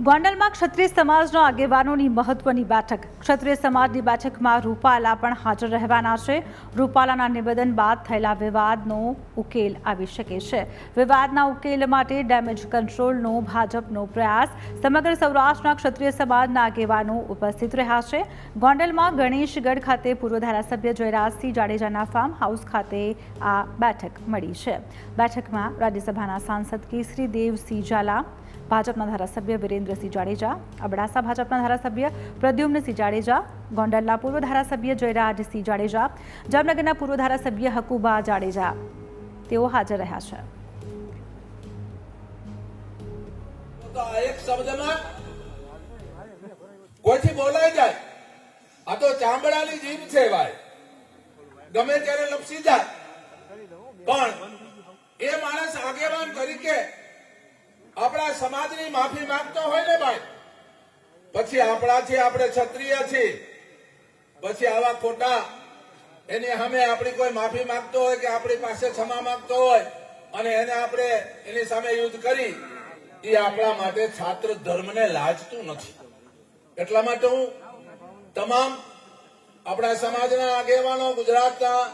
ગોંડલમાં ક્ષત્રિય સમાજના આગેવાનોની મહત્વની બેઠક. ક્ષત્રિય સમાજની બેઠકમાં રૂપાલા પણ હાજર રહેવાના છે. રૂપાલાના નિવેદન બાદ થયેલા વિવાદનો ઉકેલ આવી શકે છે. વિવાદના ઉકેલ માટે ડેમેજ કંટ્રોલનો ભાજપનો પ્રયાસ. સમગ્ર સૌરાષ્ટ્રના ક્ષત્રિય સમાજના આગેવાનો ઉપસ્થિત રહ્યા છે. ગોંડલમાં ગણેશગઢ ખાતે પૂર્વ ધારાસભ્ય જયરાજસિંહ જાડેજાના ફાર્મ હાઉસ ખાતે આ બેઠક મળી છે. બેઠકમાં રાજ્યસભાના સાંસદ કેસરી દેવસિંહ ઝાલા ભાજપના ધારાસભ્ય વિરેન્દ્રસિંહ જાડેજા, અબડાસા ભાજપના ધારાસભ્ય પ્રદ્યુમ્નસિંહ જાડેજા, ગોંડલના પૂર્વ ધારાસભ્ય જયરાજસિંહ જાડેજા, જામનગરના પૂર્વ ધારાસભ્ય હકુબા જાડેજા. તેઓ હાજર રહ્યા છે. ગમે ત્યારે લપસી જાય. પણ એ માણસ આગેવાન તરીકે આપણા સમાજની માફી માંગતો હોય ને ભાઈ, પછી આપણાથી આપણે ક્ષત્રિય છીએ, પછી આવા ખોટા, એની સામે આપણી કોઈ માફી માંગતો હોય કે આપણી પાસે ક્ષમા માંગતો હોય, અને એને આપણે એની સામે યુદ્ધ કરી, એ આપણા માટે છાત્ર ધર્મને લાજતું નથી. એટલા માટે હું તમામ આપણા સમાજના આગેવાનો, ગુજરાતના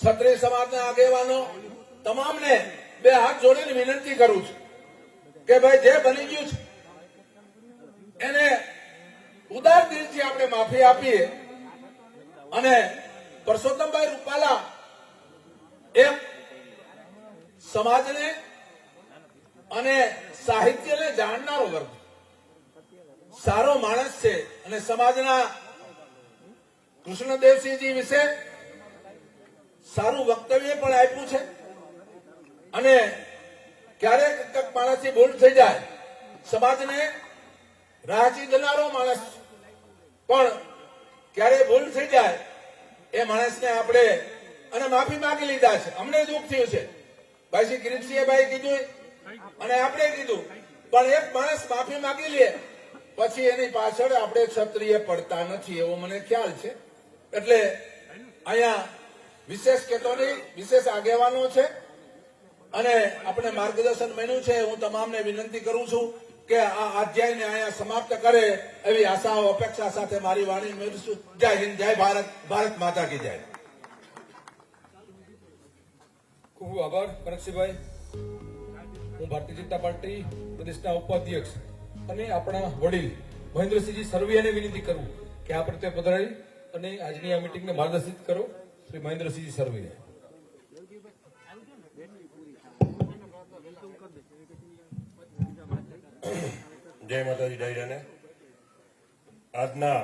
ક્ષત્રિય સમાજના આગેવાનો, તમામને બે હાથ જોડીને વિનંતી કરું છું. કે ભાઈ જે બની ગયું છે, એને ઉદાર દિલથી આપણે માફી આપીએ. અને પરસોત્તમભાઈ રૂપાલા એક સમાજને અને સાહિત્યને જાણનારો વર્ગ. સારો માણસ છે અને સમાજના કૃષ્ણદેવસિંહજી વિશે સારું વક્તવ્ય પણ આપ્યું છે. અને ક્યારેક કંઈક માણસથી ભૂલ થઈ જાય. સમાજને રાહજી દેનારો માણસ. પણ ક્યારે ભૂલ થઈ જાય, એ માણસને આપણે અને માફી માંગી લીધા છે. અમને દુઃખ થયું છે. ભાઈ શ્રી કિરીટસિંહે ભાઈ કીધું, અને આપણે કીધું, પણ એક માણસ માફી માંગી લે, પછી એની પાછળ આપણે ક્ષત્રિય પડતા નથી એવો મને ખ્યાલ છે. એટલે અહીંયા વિશેષ કેતો વિશેષ આગેવાનો છે. અને આપણે માર્ગદર્શન મળ્યું છે, હું તમામને વિનંતી કરું છું કે આ અધ્યાયને અહીંયા સમાપ્ત કરે એવી આશાઓ, અપેક્ષા સાથે મારી વાણી મેળવીશું. જય હિન્દ, જય ભારત ભારત માતા કી જય. ખૂબ આભાર, કનકસિંહભાઈ. હું ભારતીય જનતા પાર્ટી પ્રદેશના ઉપાધ્યક્ષ અને આપણા વડીલ મહેન્દ્રસિંહજી સરવૈયાને વિનંતી કરું કે આ પ્રત્યે પધરાવી અને આજની આ મિટિંગને માર્ગદર્શિત કરો, શ્રી મહેન્દ્રસિંહજી સરવૈયા. જય માતાજી ડાયરાને આજના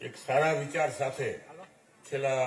એક સારા વિચાર સાથે છેલ્લા